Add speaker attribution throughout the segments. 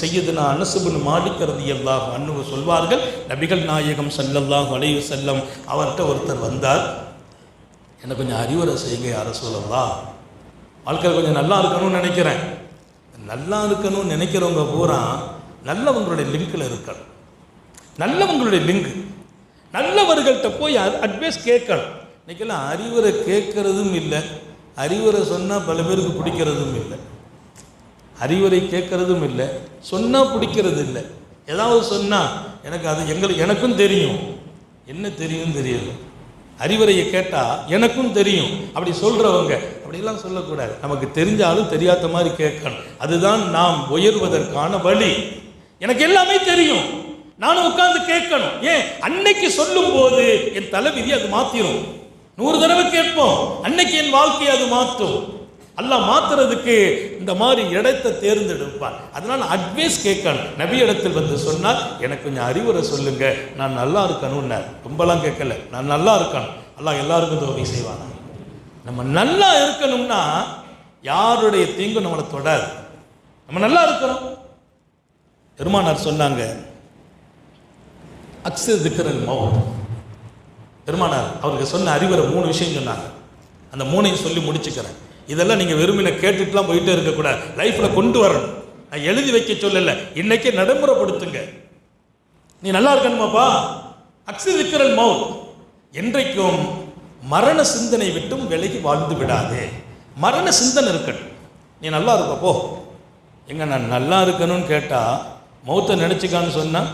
Speaker 1: செய்யதுனா அனசுபின் மாடிக்கிறது எல்லாம் அன்னுவ சொல்வார்கள் நபிகள் நாயகம் ஸல்லல்லாஹு அலைஹி செல்லம் அவர்கிட்ட ஒருத்தர் வந்தார் எனக்கு கொஞ்சம் அறிவுரை செய்யுங்க யார சொல்லலாம் வாழ்க்கையில் கொஞ்சம் நல்லா இருக்கணும்னு நினைக்கிறேன். நல்லா இருக்கணும்னு நினைக்கிறவங்க பூரா நல்லவங்களுடைய லிங்கில் இருக்கணும் நல்லவங்களுடைய லிங்க். நல்லவர்கள்ட்ட போய் அட்வைஸ் கேட்கணும். இன்றைக்கெல்லாம் அறிவுரை கேட்கறதும் இல்லை. அறிவுரை சொன்னால் பல பேருக்கு பிடிக்கிறதும் இல்லை. அறிவுரை கேட்கறதும் இல்லை சொன்னால் பிடிக்கிறது இல்லை. ஏதாவது சொன்னால் எனக்கு அது எங்களுக்கு எனக்கும் தெரியும். என்ன தெரியும் தெரியல அறிவுரையை கேட்டால் எனக்கும் தெரியும். அப்படி சொல்கிறவங்க அப்படிலாம் சொல்லக்கூடாது. நமக்கு தெரிஞ்சாலும் தெரியாத மாதிரி கேட்கணும். அதுதான் நாம் உயர்வதற்கான வழி. எனக்கு எல்லாமே தெரியும். நானும் உட்கார்ந்து கேட்கணும். ஏன்? அன்னைக்கு சொல்லும் போது என் தலைவிதி அது மாத்திரும். நூறு தடவை கேட்போம். அன்னைக்கு என் வாழ்க்கையை அது மாற்றும். அல்லாஹ் மாத்துறதுக்கு இந்த மாதிரி இடத்தை தேர்ந்தெடுப்பார். அதனால் அட்வைஸ் கேட்கணும். நபி இடத்தில் வந்து சொன்னால் எனக்கு கொஞ்சம் அறிவுரை சொல்லுங்க. நான் நல்லா இருக்கணும்னார் ரொம்பலாம் கேட்கல. நான் நல்லா இருக்கணும். அல்லாஹ் எல்லாருக்கும் தோகை செய்வாங்க நம்ம நல்லா இருக்கணும்னா யாருடைய தீங்கும் நம்மளை தொடாது. நம்ம நல்லா இருக்கிறோம் பெருமானார் சொன்னாங்க அக்ஸு திக்கரல் மௌத். பெருமானார் அவருக்கு சொன்ன அறிவுரை மூணு விஷயம் சொன்னாங்க. அந்த மூணையும் சொல்லி முடிச்சுக்கிறேன். இதெல்லாம் நீங்கள் வெறுமனை கேட்டுட்டுலாம் போயிட்டே இருக்கக்கூடாது லைஃப்பில் கொண்டு வரணும். நான் எழுதி வைக்க சொல்லலை இன்னைக்கே நடைமுறைப்படுத்துங்க. நீ நல்லா இருக்கணுமாப்பா? அக்ஸு திக்கரல் மௌத் என்றைக்கும் மரண சிந்தனை விட்டும் விலகி வாழ்ந்து விடாதே. மரண சிந்தனை இருக்கட்டும். நீ நல்லா இருப்ப போ. எங்க நான் நல்லா இருக்கணும்னு கேட்டால் மௌத்தை நினச்சிக்கான்னு சொன்னால்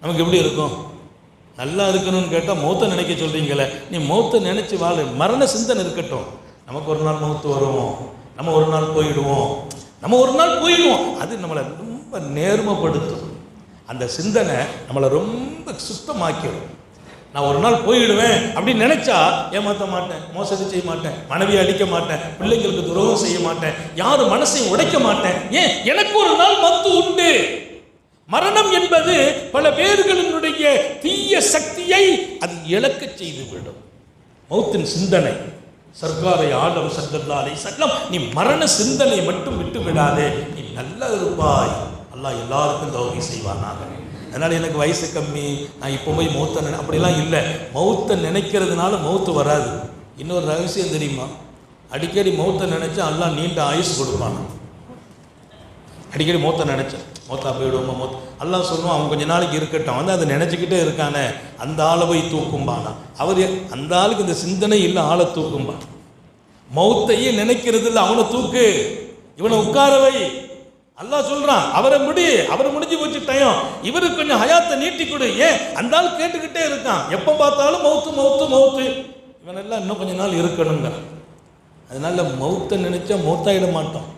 Speaker 1: நமக்கு எப்படி இருக்கும்? நல்லா இருக்கணும்னு கேட்டால் மௌத்தை நினைக்க சொல்கிறீங்களே நீ மௌத்தை நினச்சி வாழ. மரண சிந்தனை இருக்கட்டும். நமக்கு ஒரு நாள் மௌத்து வருவோம் நம்ம ஒரு நாள் போயிடுவோம் நம்ம ஒரு நாள் போயிடுவோம். அது நம்மளை ரொம்ப நேர்மைப்படுத்தும். அந்த சிந்தனை நம்மளை ரொம்ப சுத்தமாக்கிடும். நான் ஒரு நாள் போயிடுவேன் அப்படின்னு நினைச்சா ஏமாற்ற மாட்டேன் மோசடி செய்ய மாட்டேன் மனைவியை அடிக்க மாட்டேன் பிள்ளைங்களுக்கு துரோகம் செய்ய மாட்டேன் யாரும் மனசையும் உடைக்க மாட்டேன். ஏன்? எனக்கு ஒரு நாள் மத்து உண்டு. மரணம் என்பது பல பேர்களினுடைய தீய சக்தியை அது இழக்கச் செய்துவிடும் மௌத்தின் சிந்தனை. சர்க்காரை ஆலம் சல்லல்லா அலை நீ மரண சிந்தனை மட்டும் விட்டு விடாதே. நீ நல்லா இருப்பாய். அல்லாஹ் எல்லாருக்கும் தௌகி செய்வானாக. அதனால் எனக்கு வயசு கம்மி நான் இப்போ போய் மௌத்த நினை அப்படிலாம் இல்லை. மௌத்தை நினைக்கிறதுனால மௌத்து வராது. இன்னொரு ரகசியம் தெரியுமா? அடிக்கடி மௌத்தை நினைச்சா எல்லாம் நீண்ட ஆயுசு கொடுப்பான் அடிக்கடி மௌத்த நினைச்சேன் மொத்தா போயிடுவோமா? மொத்த எல்லாம் சொல்லுவான் அவன் கொஞ்ச நாளைக்கு இருக்கட்டும். வந்து அதை நினச்சிக்கிட்டே இருக்கானே. அந்த ஆளை போய் தூக்கும்பானா அவர் அந்த ஆளுக்கு இந்த சிந்தனை இல்லை ஆளை தூக்கும்பா மௌத்தையே நினைக்கிறது இல்லை அவனை தூக்கு. இவனை உட்காரவை அல்லா சொல்றான் அவரை முடி அவரை முடிஞ்சு போச்சு டயம். இவருக்கு கொஞ்சம் ஹயாத்தை நீட்டி கொடு. ஏன்? அந்த ஆள் கேட்டுக்கிட்டே இருக்கான். எப்போ பார்த்தாலும் மௌத்து மௌத்து மௌத்து. இவனெல்லாம் இன்னும் கொஞ்ச நாள் இருக்கணுங்க அதனால மௌத்தை நினைச்சா மௌத்தாயிட மாட்டோம்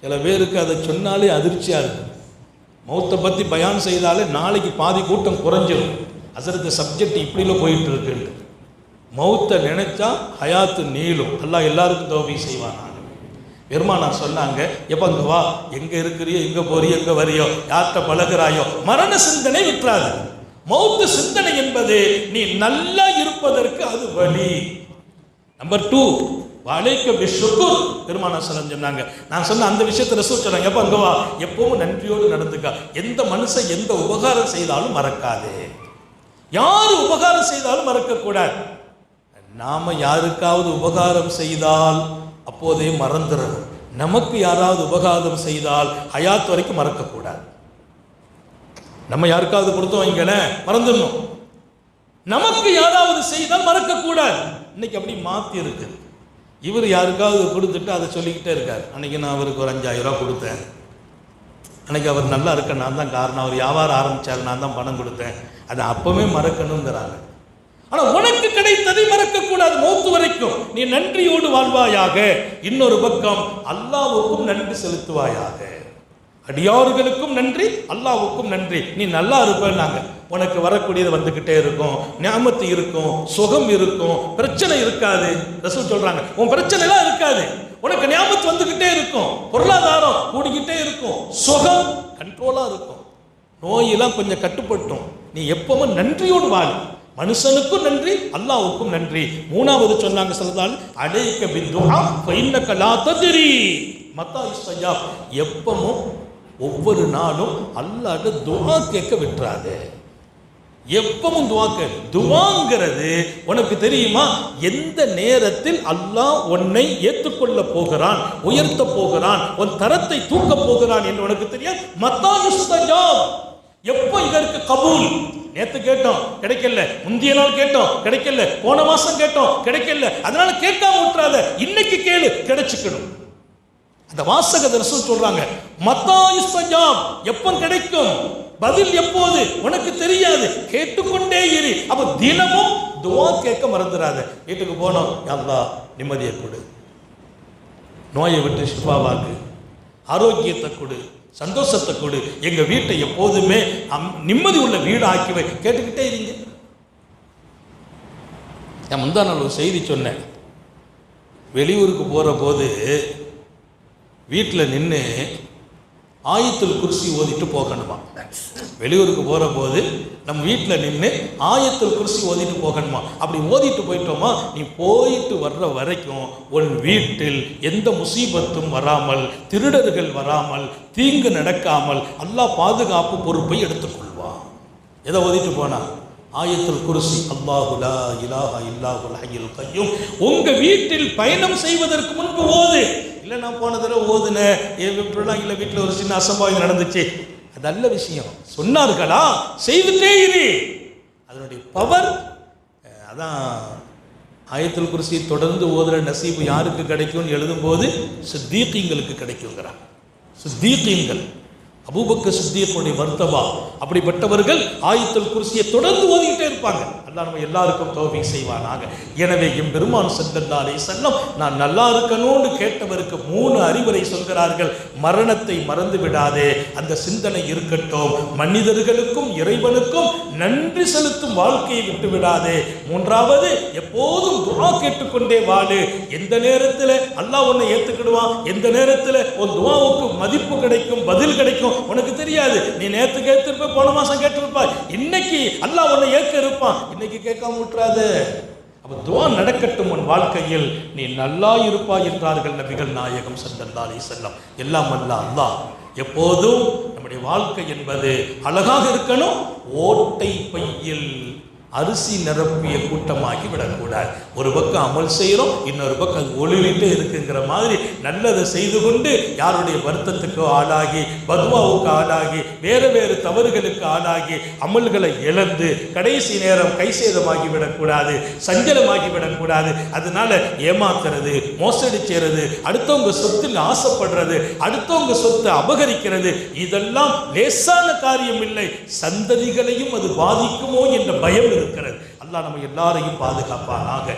Speaker 1: சில பேருக்கு அதை சொன்னாலே அதிர்ச்சியாக இருக்கும். மௌத்தை பற்றி பயான் செய்தாலே நாளைக்கு பாதி கூட்டம் குறைஞ்சிடும் அசரத்து சப்ஜெக்ட் இப்படிலாம் போயிட்டு இருக்குன்ட்டு மௌத்தை நினைச்சா ஹயாத்து நீளும். எல்லாம் எல்லாருக்கும் தோபி செய்வான். பெருமானார் சொன்னாங்க எப்போ அங்கே வா எங்கே இருக்கிறியோ எங்கே போறியோ எங்கே வரியோ யார்கிட்ட பழகுறாயோ மரண சிந்தனை விட்டுறாது. மௌத்து சிந்தனை என்பது நீ நல்லா இருப்பதற்கு அது வழி. நம்பர் டூ வலைக்க பிஷுக்குர் பெருமான சொல்லம் சொன்னாங்க. நான் சொன்ன அந்த விஷயத்தை ரசூல் சொன்னாங்க எப்போ அங்கே வா. எப்பவும் நன்றியோடு நடந்துக்கா. எந்த மனுஷன் எந்த உபகாரம் செய்தாலும் மறக்காதே. யார் உபகாரம் செய்தாலும் மறக்கக்கூடாது. நாம யாருக்காவது உபகாரம் செய்தால் அப்போதே மறந்துடணும் நமக்கு யாராவது உபகாரம் செய்தால் ஹயாத் வரைக்கும் மறக்கக்கூடாது. நம்ம யாருக்காவது கொடுத்தோம் வைங்களேன் மறந்துடணும். நமக்கு யாராவது செய்தால் மறக்கக்கூடாது. இன்னைக்கு அப்படி மாற்றி இருக்குது இவர் யாருக்காவது கொடுத்துட்டு அதை சொல்லிக்கிட்டே இருக்கார். அன்னைக்கு நான் அவருக்கு ஒரு அஞ்சாயிரம் ரூபா கொடுத்தேன். அன்னைக்கு அவர் நல்லா இருக்க நான் தான் காரணம். அவர் வியாபாரம் ஆரம்பித்தார் நான் தான் பணம் கொடுத்தேன். அதை அப்பவே மறக்கணுங்கிறாங்க. ஆனால் உனக்கு கிடைத்ததை மறக்கக்கூடாது மூத்து வரைக்கும். நீ நன்றியோடு வாழ்வாயாக. இன்னொரு பக்கம் அல்லாவுக்கும் நன்றி செலுத்துவாயாக. அடியார்களுக்கும் நன்றி அல்லாவுக்கும் நன்றி. நீ நல்லா இருப்பேன்னாங்க. உனக்கு வரக்கூடியது வந்துக்கிட்டே இருக்கும். ஞாபத்து இருக்கும் சுகம் இருக்கும். பிரச்சனை இருக்காது. ரசூல் சொல்றாங்க உன் பிரச்சனை எல்லாம் இருக்காது. உனக்கு ஞாபகத்து வந்துக்கிட்டே இருக்கும். பொருளாதாரம் கூடிக்கிட்டே இருக்கும். சுகம் கண்ட்ரோலா இருக்கும். நோயெல்லாம் கொஞ்சம் கட்டுப்பட்டும் நீ எப்பவும் நன்றியோடு வாழ். மனுஷனுக்கும் நன்றி அல்லாவுக்கும் நன்றி. மூணாவது சொன்னாங்க சொல்லதால் அடைக்க பிந்து ஃபைன்னக லா மத்தா எப்பவும் ஒவ்வொரு நாளும் அல்லாட்ட துவா கேட்க விட்டுறாது. எப்பவும் துவா கேளு. துவாங்கிறது உனக்கு தெரியுமா? எந்த நேரத்தில் அல்லாஹ் உன்னை ஏற்றுக்கொள்ள போகிறான் உயர்த்த போகிறான் உன் தரத்தை தூக்க போகிறான் என்று உனக்கு தெரியாது? மத்தா யுஸ்தஜாப் எப்போ இதற்கு கபூல்? நேற்று கேட்டோம் கிடைக்கல. முந்திய நாள் கேட்டோம் கிடைக்கல. போன மாசம் கேட்டோம் கிடைக்கல. அதனால கேட்காம விட்டுறாத. இன்னைக்கு கேளு கிடைச்சிக்கணும் அந்த வாசக தரிசனம் சொல்றாங்க மத்தா யுஸ்தஜாப் எப்போ கிடைக்கும்? பதில் எப்போது? உனக்கு தெரியாது. கேட்டுக்கொண்டே இரு. அப்ப தினமும் துவா கேட்க மறந்துடாத வீட்டுக்கு போனோம் அல்லா நிம்மதியை கொடு. நோயை விட்டு சிவாவாக்கு ஆரோக்கியத்தை கொடு. சந்தோஷத்தை கொடு. எங்க வீட்டை எப்போதுமே அம்- நிம்மதி உள்ள வீடு ஆக்கிவை கேட்டுக்கிட்டே இருங்க. நான் முந்தா நாள் ஒரு செய்தி சொன்னேன். வெளியூருக்கு போகிற போது வீட்டில் நின்று ஆயத்தில் குர்சி ஓதிட்டு போகணுமா? வெளியூருக்கு போகிற போது நம்ம வீட்டில் நின்று ஆயத்தில் குர்சி ஓதிட்டு போகணுமா? அப்படி ஓதிட்டு போயிட்டோமா? நீ போயிட்டு வர்ற வரைக்கும் உன் வீட்டில் எந்த முசீபத்தும் வராமல் திருடர்கள் வராமல் தீங்கு நடக்காமல் அல்லாஹ் பாதுகாப்பு பொறுப்பை எடுத்துக்கொள்வான். எதை ஓதிட்டு போனா? ஆயத்தில் குருசி அல்லாஹுலா இலாஹா இல்லாஹுல் ஹய்யுல் உங்கள் வீட்டில் பயணம் செய்வதற்கு முன்பு ஓது. இல்லை நான் போன தடவை ஓதுனேன் இப்படிலாம் இல்லை வீட்டில் ஒரு சின்ன அசம்பாவிதம் நடந்துச்சு. அது நல்ல விஷயம். சொன்னார்களா? செய்துட்டே இரு. அதனுடைய பவர் அதான் ஆயத்தில் குர்சி தொடர்ந்து ஓதுற நசீபு யாருக்கு கிடைக்கும்னு எழுதும்போது சித்தீக்கிங்களுக்கு கிடைக்குங்கிறான் சித்தீக்கிங்கள் அபூபக்க சித்தியக்குடைய மர்த்தபா அப்படிப்பட்டவர்கள் ஆயத்துல் குறிச்சியை தொடர்ந்து ஓதிக்கிட்டே இருப்பாங்க அல்லாஹ் நம்ம எல்லாருக்கும் தௌஃபீக் செய்வானாக. எனவே என் பெருமான் சல்லல்லா செல்லம் நான் நல்லா இருக்கணும்னு கேட்டவருக்கு மூணு அறிவுரை சொல்கிறார்கள். மரணத்தை மறந்து விடாதே. அந்த சிந்தனை இருக்கட்டும். மனிதர்களுக்கும் இறைவனுக்கும் நன்றி செலுத்தும் வாழ்க்கையை விட்டு விடாதே. மூன்றாவது எப்போதும் துவா கேட்டுக்கொண்டே வாழு. எந்த நேரத்தில் அல்லாஹ் உன்னை ஏத்துக்கிடுவான்? எந்த நேரத்தில் உன் துவாவுக்கு மதிப்பு கிடைக்கும் பதில் கிடைக்கும்? உனக்கு தெரியாது. நீ நேத்து கேட்டிருப்ப போன மாசம் கேட்டிருப்பாய். இன்னைக்கு அல்லாஹ் உன்னை ஏற்க கேட்பான். இன்னைக்கு கேட்காம விட்டுறாது. அப்போ துவா நடக்கட்டும் உன் வாழ்க்கையில். நீ நல்லா இருப்பாய் என்றார்கள் நபிகள் நாயகம் ஸல்லல்லாஹு அலி செல்லம் எல்லாம் அல்ல அல்லா எப்போதும் நம்முடைய வாழ்க்கை என்பது அழகாக இருக்கணும். ஓட்டை பையில் அரிசி நிரப்பிய கூட்டமாகி விடக்கூடாது. ஒரு பக்கம் அமல் செய்கிறோம் இன்னொரு பக்கம் அது ஒளிவிட்டு இருக்குங்கிற மாதிரி நல்லதை செய்து கொண்டு யாருடைய வருத்தத்துக்கு ஆளாகி பத்வாவுக்கு ஆளாகி வேறு வேறு தவறுகளுக்கு ஆளாகி அமல்களை இழந்து கடைசி நேரம் கை சேதமாகி விடக்கூடாது சஞ்சலமாகி விடக்கூடாது. அதனால ஏமாத்துறது மோசடி செய்கிறது அடுத்தவங்க சொத்தில் ஆசைப்படுறது அடுத்தவங்க சொத்தை அபகரிக்கிறது இதெல்லாம் லேசான காரியம் இல்லை சந்ததிகளையும் அது பாதிக்குமோ என்ற பயம் இருக்கிறது. அல்லாஹ் நம்ம எல்லாரையும் பாதுகாப்பானாக.